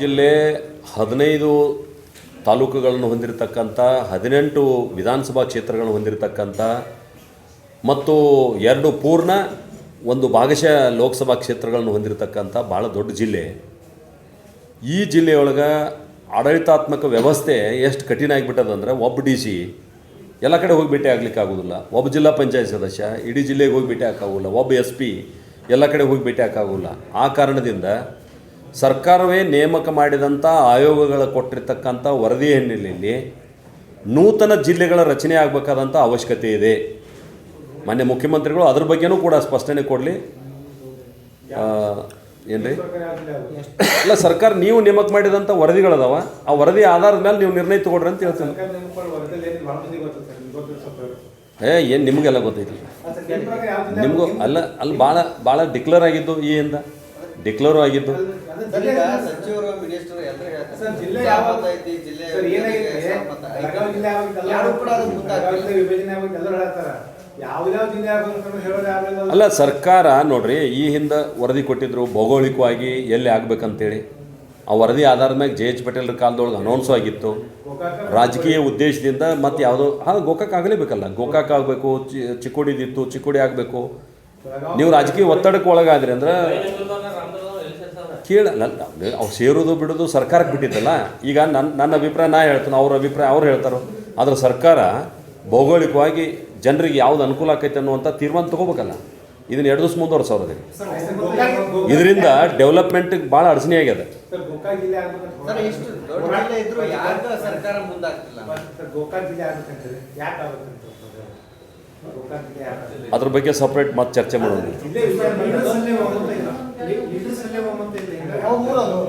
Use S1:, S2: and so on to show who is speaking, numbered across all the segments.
S1: ಜಿಲ್ಲೆ ಹದಿನೈದು ತಾಲೂಕುಗಳನ್ನು ಹೊಂದಿರತಕ್ಕಂಥ, ಹದಿನೆಂಟು ವಿಧಾನಸಭಾ ಕ್ಷೇತ್ರಗಳನ್ನು ಹೊಂದಿರತಕ್ಕಂಥ ಮತ್ತು ಎರಡು ಪೂರ್ಣ ಒಂದು ಭಾಗಶಃ ಲೋಕಸಭಾ ಕ್ಷೇತ್ರಗಳನ್ನು ಹೊಂದಿರತಕ್ಕಂಥ ಭಾಳ ದೊಡ್ಡ ಜಿಲ್ಲೆ. ಈ ಜಿಲ್ಲೆಯೊಳಗೆ ಆಡಳಿತಾತ್ಮಕ ವ್ಯವಸ್ಥೆ ಎಷ್ಟು ಕಠಿಣ ಆಗಿಬಿಟ್ಟದಂದ್ರೆ ಒಬ್ಬ ಡಿ ಸಿ ಎಲ್ಲ ಕಡೆ ಹೋಗಿ ಭೇಟಿ ಆಗ್ಲಿಕ್ಕೆ ಆಗೋದಿಲ್ಲ. ಒಬ್ಬ ಜಿಲ್ಲಾ ಪಂಚಾಯತ್ ಸದಸ್ಯ, ಇಡೀ ಜಿಲ್ಲೆಗೆ ಹೋಗಿ ಭೇಟಿ ಹಾಕೋಲ್ಲ ಒಬ್ಬ ಎಸ್ ಪಿ ಎಲ್ಲ ಕಡೆ ಹೋಗಿ ಭೇಟಿ ಹಾಕೋಲ್ಲ ಆ ಕಾರಣದಿಂದ ಸರ್ಕಾರವೇ ನೇಮಕ ಮಾಡಿದಂಥ ಆಯೋಗಗಳ ಕೊಟ್ಟಿರ್ತಕ್ಕಂಥ ವರದಿ ಹಿನ್ನೆಲೆಯಲ್ಲಿ ನೂತನ ಜಿಲ್ಲೆಗಳ ರಚನೆ ಆಗಬೇಕಾದಂಥ ಅವಶ್ಯಕತೆ ಇದೆ. ಮಾನ್ಯ ಮುಖ್ಯಮಂತ್ರಿಗಳು ಅದ್ರ ಬಗ್ಗೆನೂ ಕೂಡ ಸ್ಪಷ್ಟನೆ ಕೊಡಲಿ. ಏನ್ರಿ? ಇಲ್ಲ ಸರ್ಕಾರ ನೀವು ನೇಮಕ ಮಾಡಿದಂಥ ವರದಿಗಳದಾವ. ಆ ವರದಿ ಆಧಾರದ ಮೇಲೆ ನೀವು ನಿರ್ಣಯ ತಗೊಳ್ರಿ ಅಂತ ಹೇಳ್ತೀನಿ. ಏ ಏನು ನಿಮಗೆಲ್ಲ ಗೊತ್ತೈತಿ? ನಿಮಗೂ ಅಲ್ಲ ಅಲ್ಲಿ ಭಾಳ ಭಾಳ ಡಿಕ್ಲೇರ್ ಆಗಿದ್ದು ಈ ಇಂದ ಡಿಕ್ಲೇರು ಆಗಿದ್ದು
S2: ಈಗ ಸಚಿವರು ಮಿನಿಸ್ಟರ್ ಎಲ್ಲರೂ ಹೇಳ್ತಾರೆ
S3: ಸರ್, ಜಿಲ್ಲೆ
S2: ಜಿಲ್ಲೆ
S3: ಯಾವ-
S2: ಮತ ಐತಿ ಜಿಲ್ಲೆ
S3: ಸರ್, ಏನಾಗಿದೆ?
S2: ಮತ ಐತಿ.
S3: ಬೆಳಗಾವಿ ಜಿಲ್ಲೆ ಆಗ್ಬೇಕಲ್ಲ?
S2: ಯಾರು ಕೂಡ ಅದು ಮುಂದಾಗ್ತಿಲ್ಲ.
S3: ಬೆಳಗಾವಿ ಜಿಲ್ಲೆ ವಿಭಜನೆ ಆಗ್ಬೇಕು ಎಲ್ಲರೂ ಹೇಳ್ತಾರ ಯಾವ್ದಾವ ಜಿಲ್ಲೆ ಆಗ್ಬೇಕು ಅಂತ ಹೇಳೋದು ಯಾರು
S1: ಅಲ್ಲ ಸರ್ಕಾರ ನೋಡ್ರಿ ಈ ಹಿಂದೆ ವರದಿ ಕೊಟ್ಟಿದ್ರು ಭೌಗೋಳಿಕವಾಗಿ ಎಲ್ಲಿ ಆಗ್ಬೇಕಂತೇಳಿ ಆ ವರದಿ ಆಧಾರದ ಮ್ಯಾಗ ಜೆ ಎಚ್ ಪಟೇಲ್ರ ಕಾಲದೊಳಗೆ ಅನೌನ್ಸ್ ಆಗಿತ್ತು ರಾಜಕೀಯ ಉದ್ದೇಶದಿಂದ ಮತ್ತೆ ಯಾವುದೋ ಹಾಂ ಗೋಕಾಕ್ ಆಗಲೇಬೇಕಲ್ಲ ಗೋಕಾಕ್ ಆಗಬೇಕು ಚಿ ಚಿಕ್ಕೋಡಿದಿತ್ತು ಚಿಕ್ಕೋಡಿ ಆಗಬೇಕು ನೀವು ರಾಜಕೀಯ ಒತ್ತಡಕ್ಕೆ ಒಳಗಾದ್ರಿ ಅಂದ್ರೆ ಕೇಳಲ್ಲ ಅವ್ರು ಸೇರೋದು ಬಿಡೋದು ಸರ್ಕಾರಕ್ಕೆ ಬಿಟ್ಟಿದ್ದಲ್ಲ. ಈಗ ನನ್ನ ನನ್ನ ಅಭಿಪ್ರಾಯ ನಾ ಹೇಳ್ತೀನಿ ಅವ್ರ ಅಭಿಪ್ರಾಯ ಅವ್ರು ಹೇಳ್ತಾರೋ. ಆದ್ರೆ ಸರ್ಕಾರ ಭೌಗೋಳಿಕವಾಗಿ ಜನರಿಗೆ ಯಾವ್ದು ಅನುಕೂಲ ಆಕೈತೆ ಅನ್ನುವಂಥ ತೀರ್ಮಾನ ತಗೋಬೇಕಲ್ಲ. ಇದನ್ನ ಎರಡು ದಿವಸ ಮುಂದುವರ್ಸೋರದೆ ಇದರಿಂದ ಡೆವಲಪ್ಮೆಂಟ್ಗೆ ಭಾಳ ಅಡಚಣೆ ಆಗ್ಯದ. ಅದ್ರ ಬಗ್ಗೆ ಸಪ್ರೇಟ್ ಮತ್ತೆ ಚರ್ಚೆ ಮಾಡೋಣ.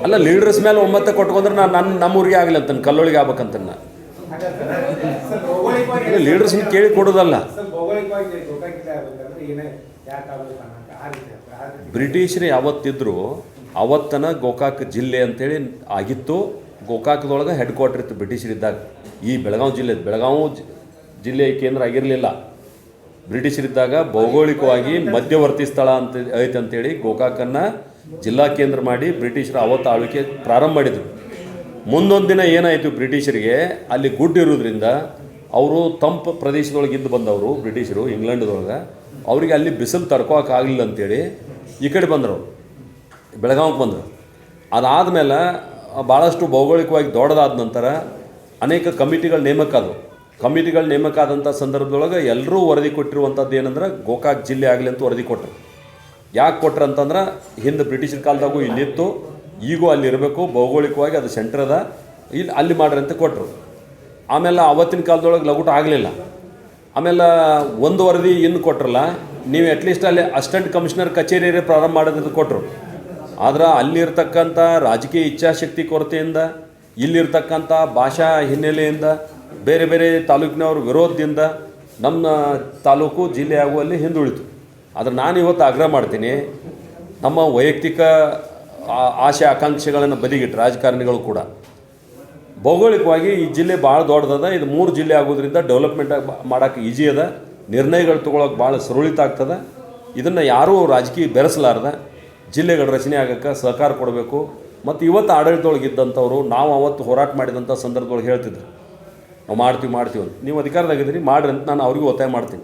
S3: ಅಲ್ಲೇ
S1: ಲೀಡರ್ಸ್ ಮೇಲೆ ಒಮ್ಮತ ಕೊಟ್ಕೊಂಡ್ರೆ ನಾನು ನನ್ನ ನಮ್ಮೂರಿಗೆ ಆಗಲಿ ಅಂತ ಕಲ್ಲೊಳಗೆ ಆಗ್ಬೇಕಂತ ಲೀಡರ್ಸ್ ಕೇಳಿ ಕೊಡೋದಲ್ಲ. ಬ್ರಿಟಿಷರು ಯಾವತ್ತಿದ್ರು ಅವತ್ತನ ಗೋಕಾಕ್ ಜಿಲ್ಲೆ ಅಂತೇಳಿ ಆಗಿತ್ತು. ಗೋಕಾಕದೊಳಗೆ ಹೆಡ್ ಕ್ವಾರ್ಟರ್ ಇತ್ತು ಬ್ರಿಟಿಷರಿದ್ದಾಗ. ಈ ಬೆಳಗಾವಿ ಜಿಲ್ಲೆ ಬೆಳಗಾವಿ ಜಿಲ್ಲೆ ಜಿಲ್ಲೆಯ ಕೇಂದ್ರ ಆಗಿರಲಿಲ್ಲ. ಬ್ರಿಟಿಷರಿದ್ದಾಗ ಭೌಗೋಳಿಕವಾಗಿ ಮಧ್ಯವರ್ತಿ ಸ್ಥಳ ಅಂತ ಐತೆ ಅಂತೇಳಿ ಗೋಕಾಕನ್ನು ಜಿಲ್ಲಾ ಕೇಂದ್ರ ಮಾಡಿ ಬ್ರಿಟಿಷರು ಅವತ್ತು ಆಳ್ವಿಕೆ ಪ್ರಾರಂಭ ಮಾಡಿದರು. ಮುಂದೊಂದು ದಿನ ಏನಾಯಿತು ಬ್ರಿಟಿಷರಿಗೆ? ಅಲ್ಲಿ ಗುಡ್ ಇರೋದ್ರಿಂದ ಅವರು ತಂಪು ಪ್ರದೇಶದೊಳಗೆ ಇದ್ದು ಬಂದವರು ಬ್ರಿಟಿಷರು, ಇಂಗ್ಲೆಂಡ್ದೊಳಗೆ. ಅವರಿಗೆ ಅಲ್ಲಿ ಬಿಸಿಲು ತಡ್ಕೋಕ್ಕಾಗಲಿಲ್ಲ ಅಂತೇಳಿ ಈ ಕಡೆ ಬಂದರು ಬೆಳಗಾವಿಗೆ ಬಂದರು. ಅದಾದಮೇಲೆ ಭಾಳಷ್ಟು ಭೌಗೋಳಿಕವಾಗಿ ದೊಡ್ಡದಾದ ನಂತರ ಅನೇಕ ಕಮಿಟಿಗಳ ನೇಮಕ ಆದವು. ಕಮಿಟಿಗಳ ನೇಮಕ ಆದಂಥ ಸಂದರ್ಭದೊಳಗೆ ಎಲ್ಲರೂ ವರದಿ ಕೊಟ್ಟಿರುವಂಥದ್ದು ಏನಂದ್ರೆ ಗೋಕಾಕ್ ಜಿಲ್ಲೆ ಆಗಲಿ ಅಂತ ವರದಿ ಕೊಟ್ಟರು ಯಾಕೆ ಕೊಟ್ರು ಅಂತಂದ್ರೆ ಹಿಂದೆ ಬ್ರಿಟಿಷರ ಕಾಲದಾಗೂ ಇಲ್ಲಿತ್ತು, ಈಗೂ ಅಲ್ಲಿ ಇರಬೇಕು, ಭೌಗೋಳಿಕವಾಗಿ ಅದು ಸೆಂಟ್ರ್ ಅದ ಇಲ್ಲಿ ಅಲ್ಲಿ ಮಾಡ್ರಿ ಅಂತ ಕೊಟ್ಟರು ಆಮೇಲೆ ಅವತ್ತಿನ ಕಾಲದೊಳಗೆ ಲಗುಟ ಆಗಲಿಲ್ಲ. ಆಮೇಲೆ ಒಂದು ವರದಿ ಇನ್ನು ಕೊಟ್ರಲ್ಲ, ನೀವು ಅಟ್ಲೀಸ್ಟ್ ಅಲ್ಲಿ ಅಸಿಸ್ಟೆಂಟ್ ಕಮಿಷನರ್ ಕಚೇರಿಯೇ ಪ್ರಾರಂಭ ಮಾಡೋದಂತ ಕೊಟ್ಟರು ಆದ್ರೆ ಅಲ್ಲಿರ್ತಕ್ಕಂಥ ರಾಜಕೀಯ ಇಚ್ಛಾಶಕ್ತಿ ಕೊರತೆಯಿಂದ ಇಲ್ಲಿರ್ತಕ್ಕಂಥ ಭಾಷಾ ಹಿನ್ನೆಲೆಯಿಂದ ಬೇರೆ ಬೇರೆ ತಾಲೂಕಿನವ್ರ ವಿರೋಧದಿಂದ ನಮ್ಮ ತಾಲೂಕು ಜಿಲ್ಲೆ ಆಗುವಲ್ಲಿ ಹಿಂದುಳಿತು. ಆದರೆ ನಾನು ಇವತ್ತು ಆಗ್ರಹ ಮಾಡ್ತೀನಿ, ನಮ್ಮ ವೈಯಕ್ತಿಕ ಆಶೆ, ಆಕಾಂಕ್ಷೆಗಳನ್ನು ಬದಿಗಿಟ್ಟು, ರಾಜಕಾರಣಿಗಳು ಕೂಡ. ಭೌಗೋಳಿಕವಾಗಿ ಈ ಜಿಲ್ಲೆ ಭಾಳ ದೊಡ್ಡದದ, ಇದು ಮೂರು ಜಿಲ್ಲೆ ಆಗೋದ್ರಿಂದ ಡೆವಲಪ್ಮೆಂಟ್ ಮಾಡೋಕ್ಕೆ ಈಜಿ ಅದ, ನಿರ್ಣಯಗಳು ತೊಗೊಳಕ್ಕೆ ಭಾಳ ಸುರಳಿತ ಆಗ್ತದೆ. ಇದನ್ನು ಯಾರೂ ರಾಜಕೀಯ ಬೆರೆಸಲಾರ್ದ, ಜಿಲ್ಲೆಗಳ ರಚನೆ ಆಗೋಕ್ಕೆ ಸಹಕಾರ ಕೊಡಬೇಕು. ಮತ್ತು ಇವತ್ತು ಆಡಳಿತದೊಳಗಿದ್ದಂಥವ್ರು ನಾವು ಅವತ್ತು ಹೋರಾಟ ಮಾಡಿದಂಥ ಸಂದರ್ಭದೊಳಗೆ ಹೇಳ್ತಿದ್ರು. ನಾವು ಮಾಡ್ತೀವಿ ಮಾಡ್ತೀವಿ ಅಂತ. ನೀವು ಅಧಿಕಾರದಾಗಿದ್ದೀರಿ ಮಾಡ್ರಿ ಅಂತ ನಾನು ಅವ್ರಿಗೂ ಒತ್ತಾಯ ಮಾಡ್ತೀನಿ.